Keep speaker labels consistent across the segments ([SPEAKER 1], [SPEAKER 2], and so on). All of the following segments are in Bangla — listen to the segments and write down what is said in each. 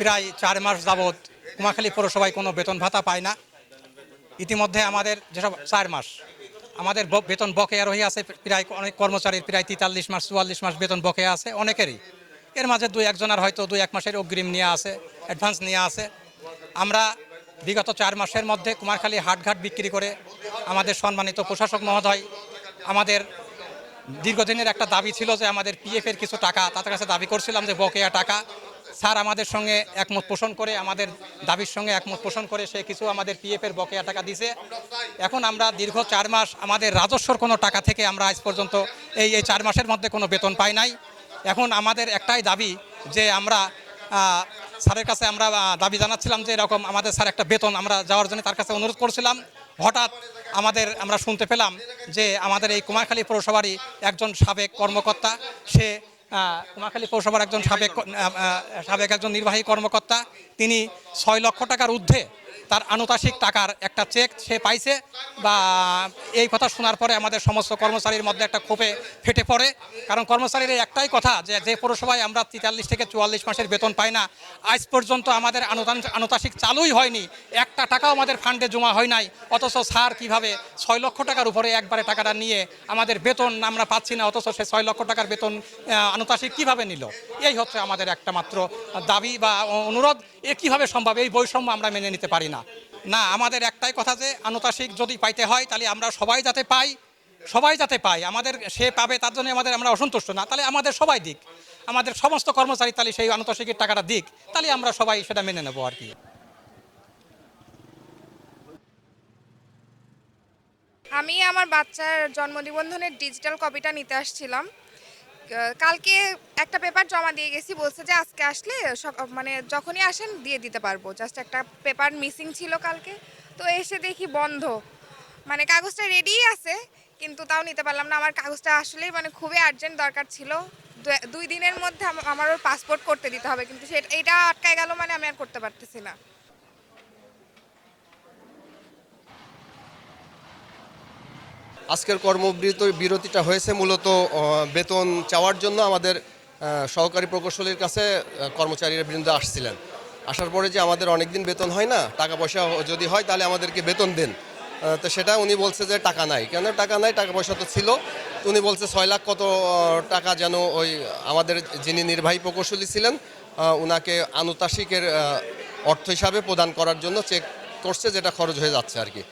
[SPEAKER 1] প্রায় চার মাস যাবৎ কুমাখালী পৌরসভায় কোনো বেতন ভাতা পায় না। ইতিমধ্যে আমাদের যেসব চার মাস, আমাদের বেতন বকেয়া রয়ে আছে প্রায় অনেক কর্মচারীর প্রায় তেতাল্লিশ মাস, চুয়াল্লিশ মাস বেতন বকেয়া আছে অনেকেরই। এর মাঝে দুই একজনের হয়তো দুই এক মাসের অগ্রিম নিয়ে আছে অ্যাডভান্স নিয়ে আছে। আমরা বিগত চার মাসের মধ্যে কুমারখালী হাটঘাট বিক্রি করে আমাদের সম্মানিত প্রশাসক মহোদয়, আমাদের দীর্ঘদিনের একটা দাবি ছিল যে আমাদের পিএফের কিছু টাকা, তাদের কাছে দাবি করছিলাম যে বকেয়া টাকা স্যার আমাদের সঙ্গে একমত পোষণ করে, আমাদের দাবির সঙ্গে একমত পোষণ করে, সে কিছু আমাদের পিএফের বকেয়া টাকা দিছে। এখন আমরা দীর্ঘ চার মাস আমাদের রাজস্বর কোনো টাকা থেকে আমরা আজ পর্যন্ত এই এই চার মাসের মধ্যে কোনো বেতন পাই নাই। এখন আমাদের একটাই দাবি যে আমরা স্যারের কাছে আমরা দাবি জানাচ্ছিলাম যে এরকম আমাদের স্যার একটা বেতন আমরা যাওয়ার জন্য তার কাছে অনুরোধ করছিলাম। হঠাৎ আমাদের, আমরা শুনতে পেলাম যে আমাদের এই কুমারখালী পৌরসভারই একজন সাবেক কর্মকর্তা, সে কুমারখালী পৌরসভার একজন সাবেক সাবেক একজন নির্বাহী কর্মকর্তা। তিনি ছয় লক্ষ টাকার ঊর্ধ্বে তার আনুতাসিক টাকার একটা চেক সে পাইছে বা এই কথা শোনার পরে আমাদের সমস্ত কর্মচারীর মধ্যে একটা ক্ষোভে ফেটে পড়ে। কারণ কর্মচারীর একটাই কথা যে যে পৌরসভায় আমরা তেতাল্লিশ থেকে চুয়াল্লিশ মাসের বেতন পাই না, আজ পর্যন্ত আমাদের আনুতাসিক চালুই হয়নি। একটা টাকাও আমাদের ফান্ডে জমা হয় নাই, অথচ স্যার কীভাবে ছয় লক্ষ টাকার উপরে একবারে টাকাটা নিয়ে আমাদের বেতন আমরা পাচ্ছি না, অথচ সে ছয় লক্ষ টাকার বেতন আনুতাসিক কীভাবে নিল? এই হচ্ছে আমাদের একটা মাত্র দাবি বা অনুরোধ। এ কীভাবে সম্ভব? এই বৈষম্য আমরা মেনে নিতে পারি না। না না আমাদের একটাই কথা যে আনুতাসিক যদি পাইতে হয়, তাহলে আমরা সবাই যাতে পাই, সবাই যাতে পাই। আমাদের সে পাবে, তার জন্য আমাদের আমরা অসন্তুষ্ট না। তাহলে আমাদের সবাই দিক। আমাদের সমস্ত কর্মচারী তাহলে সেই আনুতাসিকের টাকাটা দিক। তাহলে আমরা সবাই সেটা মেনে নেব আর কি।
[SPEAKER 2] আমি আমার বাচ্চার জন্ম নিবন্ধনের ডিজিটাল কপিটা নিতে আসছিলাম। কালকে একটা পেপার জমা দিয়ে গেছি, বলছে যে আজকে আসলে মানে যখনই আসেন দিয়ে দিতে পারব। জাস্ট একটা পেপার মিসিং ছিল কালকে। তো এসে দেখি বন্ধ। মানে কাগজটা রেডিই আছে, কিন্তু তাও নিতে পারলাম না। আমার কাগজটা আসলেই মানে খুবই আর্জেন্ট দরকার ছিল। দুই দিনের মধ্যে আমার ওর পাসপোর্ট করতে দিতে হবে, কিন্তু সেটা এটা আটকায় গেল মানে আমি আর করতে পারতেছি না।
[SPEAKER 3] আজকের কর্মবিরত বিরতিটা হয়েছে মূলত বেতন চাওয়ার জন্য আমাদের সহকারী প্রকৌশলীর কাছে কর্মচারীরা বৃন্দ আসছিলেন। আসার পরে যে আমাদের অনেক দিন বেতন হয় না টাকা পয়সা যদি হয় তাহলে আমাদেরকে বেতন দেন। তো সেটা উনি বলছে যে টাকা নাই। কেন? টাকা নাই টাকা পয়সা তো ছিল। উনি বলছে ছয় লাখ কত টাকা যেন ওই আমাদের যিনি নির্বাহী প্রকৌশলী ছিলেন উনাকে আনুতাসিকের অর্থ হিসাবে প্রদান করার জন্য চেক করছে, যেটা খরচ হয়ে যাচ্ছে আর কি।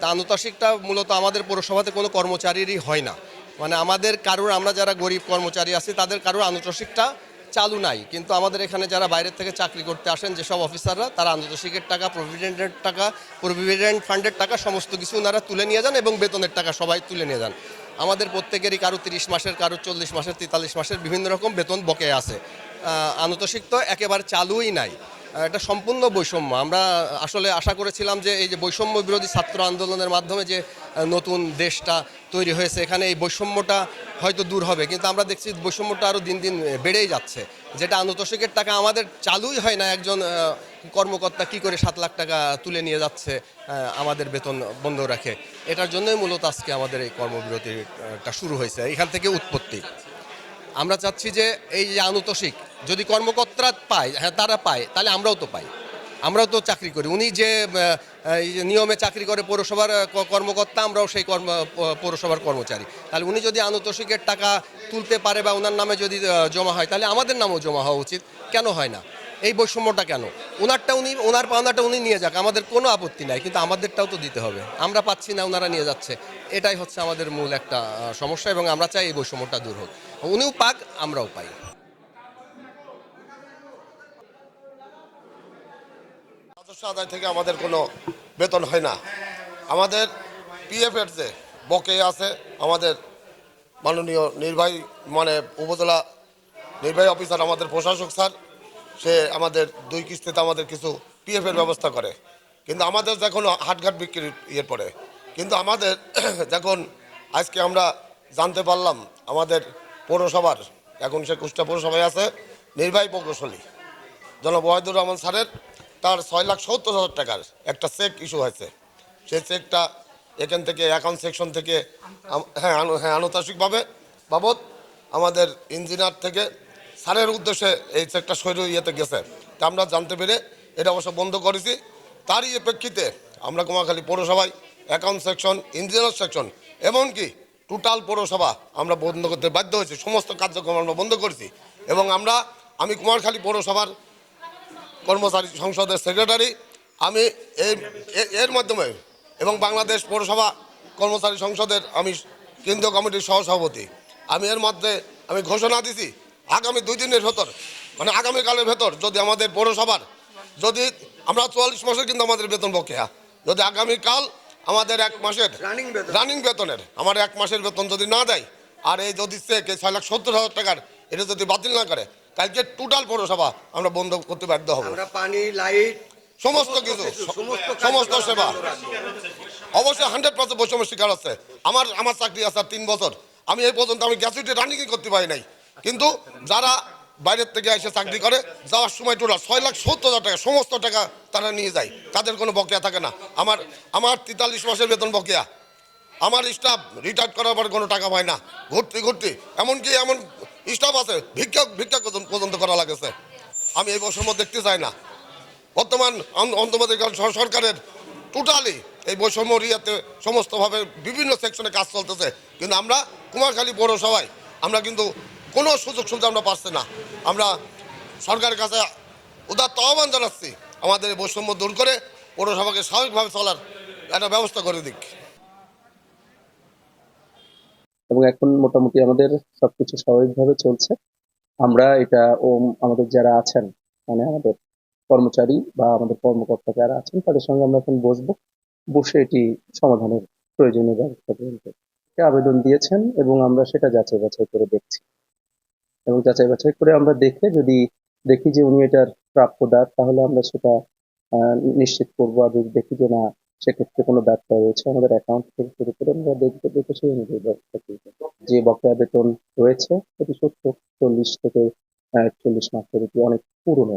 [SPEAKER 3] তা আনুতাসিকটা মূলত আমাদের পৌরসভাতে কোনো কর্মচারীরই হয় না। মানে আমাদের কারোর আমরা যারা গরিব কর্মচারী আছি তাদের কারোর আনুতোষিকটা চালু নাই। কিন্তু আমাদের এখানে যারা বাইরের থেকে চাকরি করতে আসেন যেসব অফিসাররা তারা আনুতোষিকের টাকা প্রভিডেন্টের টাকা প্রভিডেন্ট ফান্ডের টাকা সমস্ত কিছু ওনারা তুলে নিয়ে যান এবং বেতনের টাকা সবাই তুলে নিয়ে যান। আমাদের প্রত্যেকেরই কারও তিরিশ মাসের কারও চল্লিশ মাসের তেতাল্লিশ মাসের বিভিন্ন রকম বেতন বকেয়া আছে। আহ, আনুতোষিক তো একেবারে চালুই নাই। এটা সম্পূর্ণ বৈষম্য। আমরা আসলে আশা করেছিলাম যে এই যে বৈষম্য বিরোধী ছাত্র আন্দোলনের মাধ্যমে যে নতুন দেশটা তৈরি হয়েছে, এখানে এই বৈষম্যটা হয়তো দূর হবে। কিন্তু আমরা দেখছি বৈষম্যটা আরও দিন দিন বেড়েই যাচ্ছে। যেটা আনুতোষিকের টাকা আমাদের চালুই হয় না, একজন কর্মকর্তা কি করে সাত লাখ টাকা তুলে নিয়ে যাচ্ছে আমাদের বেতন বন্ধ রাখে। এটার জন্যই মূলত আজকে আমাদের এই কর্মবিরতিটা শুরু হয়েছে, এখান থেকে উৎপত্তি। আমরা চাচ্ছি যে এই যে আনুতোষিক, যদি কর্মকর্তারা পায় হ্যাঁ তারা পায়, তাহলে আমরাও তো পাই। আমরাও তো চাকরি করি। উনি যে নিয়মে চাকরি করে পৌরসভার কর্মকর্তা, আমরাও সেই কর্ম পৌরসভার কর্মচারী। তাহলে উনি যদি আনুতোষিকের টাকা তুলতে পারে বা ওনার নামে যদি জমা হয়, তাহলে আমাদের নামও জমা হওয়া উচিত। কেন হয় না? এই বৈষম্যটা কেন? ওনারটা উনি ওনার পাওনাটা উনি নিয়ে যাক, আমাদের কোনো আপত্তি নাই, কিন্তু আমাদেরটাও তো দিতে হবে। আমরা পাচ্ছি না ওনারা নিয়ে যাচ্ছে। এটাই হচ্ছে আমাদের মূল একটা সমস্যা এবং আমরা চাই এই বৈষম্যটা দূর হোক। উনিও পাক, আমরাও পাই।
[SPEAKER 4] রাজস্ব আদায় থেকে আমাদের কোনো বেতন হয় না। আমাদের পিএফের যে বকে আছে, আমাদের মাননীয় নির্বাহী মানে উপজেলা নির্বাহী অফিসার, আমাদের প্রশাসক স্যার, সে আমাদের দুই কিস্তিতে আমাদের কিছু পিএফের ব্যবস্থা করে। কিন্তু আমাদের যখন হাটঘাট বিক্রির ইয়ে পড়ে, কিন্তু আমাদের যখন আজকে আমরা জানতে পারলাম, আমাদের পৌরসভার, এখন সে কুষ্টা পৌরসভায় আছে, নির্বাহী প্রকৌশলী। জনাব ওয়াহিদুর রহমান স্যারের, তার ছয় লাখ সত্তর হাজার টাকার একটা চেক ইস্যু হয়েছে। সেই চেকটা এখান থেকে অ্যাকাউন্ট সেকশন থেকে হ্যাঁ হ্যাঁ আনুতাসিকভাবে বাবদ আমাদের ইঞ্জিনিয়ার থেকে স্যারের উদ্দেশ্যে এই চেকটা সৈর ইয়েতে গেছে। তা আমরা জানতে পেরে এটা অবশ্য বন্ধ করেছি। তারই প্রেক্ষিতে আমরা কুমাখালী পৌরসভায় অ্যাকাউন্ট সেকশন ইঞ্জিনিয়ার সেকশন এমনকি টোটাল পৌরসভা আমরা বন্ধ করতে বাধ্য হয়েছি, সমস্ত কার্যক্রম আমরা বন্ধ করেছি। এবং আমরা, আমি কুমারখালী পৌরসভার কর্মচারী সংসদের সেক্রেটারি আমি এই এর মাধ্যমে এবং বাংলাদেশ পৌরসভা কর্মচারী সংসদের আমি কেন্দ্রীয় কমিটির সহসভাপতি। আমি এর মধ্যে, আমি ঘোষণা দিছি, আগামী দুই দিনের ভেতর মানে আগামীকালের ভেতর যদি আমাদের পৌরসভার, যদি আমরা চুয়াল্লিশ মাসের কিন্তু আমাদের বেতন বকেয়া, যদি আগামীকাল আমাদের এক মাসের
[SPEAKER 5] রানিং
[SPEAKER 4] বেতনের। আমার এক মাসের বেতন যদি না দেয় আর এই যদি চেক এই ছয় লাখ সত্তর হাজার টাকার এটা যদি বাতিল না করে কালকে টোটাল পৌরসভা আমরা বন্ধ করতে বাধ্য হব।
[SPEAKER 5] পানি লাইট
[SPEAKER 4] সমস্ত কিছু
[SPEAKER 5] সমস্ত
[SPEAKER 4] সমস্ত সেবা। অবশ্যই হান্ড্রেড পার্সেন্ট বৈষম্য শিকার আছে। আমার আমার চাকরি আছে তিন বছর। আমি এই পর্যন্ত আমি গ্যাসুইটি রানিংই করতে পারি নাই। কিন্তু যারা বাইরের থেকে এসে চাকরি করে, যাওয়ার সময় টোটাল ছয় লাখ সত্তর হাজার টাকা, সমস্ত টাকা তারা নিয়ে যায়। তাদের কোনো বকেয়া থাকে না। আমার আমার তেতাল্লিশ মাসের বেতন বকেয়া। আমার স্টাফ রিটায়ার করার পর কোনো টাকা পায় না। ঘুরতে ঘুরতে, এমনকি এমন স্টাফ আছে ভিক্ষা ভিক্ষা পর্যন্ত- করা লাগেছে। আমি এই বৈষম্য দেখতে চাই না। বর্তমান অন- অন্তর্বর্তীকালীন সরকারের টোটালি এই বৈষম্য রিয়াতে সমস্তভাবে বিভিন্ন সেকশনে কাজ চলতেছে। কিন্তু আমরা কুমারখালী পৌরসভায়, আমরা কিন্তু কোনো সুযোগ সুবিধা আমরা পাচ্ছি না। আমরা সরকারের কাছে উদাত্ত আহ্বান জানাচ্ছি আমাদের বৈষম্য দূর করে পৌরসভাকে স্বাভাবিকভাবে চলার একটা ব্যবস্থা করে দিক।
[SPEAKER 6] এবং এখন মোটামুটি আমাদের সবকিছু স্বাভাবিকভাবে চলছে। আমরা এটা ও আমাদের যারা আছেন মানে আমাদের কর্মচারী বা আমাদের কর্মকর্তা যারা আছেন, তাদের সঙ্গে আমরা এখন বসবো। বসে এটি সমাধানের প্রয়োজনীয় ব্যবস্থা গ্রহণ করব। আবেদন দিয়েছেন এবং আমরা সেটা যাচাই বাছাই করে দেখছি। এবং যাচাই বাছাই করে আমরা দেখে যদি দেখি যে উনি এটার প্রাপ্য প্রাপ্যদার তাহলে আমরা সেটা নিশ্চিত করব। আর যদি দেখি যে না, সেক্ষেত্রে কোনো ব্যর্থ রয়েছে, আমাদের অ্যাকাউন্ট থেকে শুরু করে আমরা দেখতে দেখে সেই অনুযায়ী ব্যবস্থা যে বকেয়া বেতন রয়েছে, সেটি সত্তর চল্লিশ থেকে একচল্লিশ মাসের এটি অনেক পুরনো।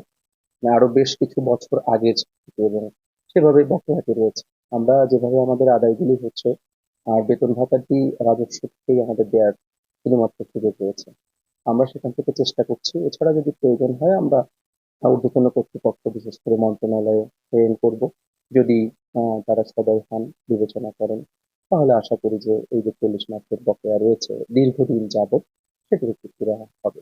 [SPEAKER 6] আরও বেশ কিছু বছর আগের এবং সেভাবে বকেয়াটি রয়েছে। আমরা যেভাবে আমাদের আদায়গুলি হচ্ছে, আর বেতন ভাতাটি রাজস্ব থেকেই আমাদের দেওয়ার শুধুমাত্র সুযোগ রয়েছে। আমরা সেখান থেকে চেষ্টা করছি। এছাড়া যদি প্রয়োজন হয়, আমরা ঊর্ধ্বতন কর্তৃপক্ষ, বিশেষ করে মন্ত্রণালয়ে প্রেরণ করব। যদি তারা সদয় হন, বিবেচনা করেন, তাহলে আশা করি যে এই যে চল্লিশ মাসের বকেয়া রয়েছে, দীর্ঘদিন যাবত সেটির হবে।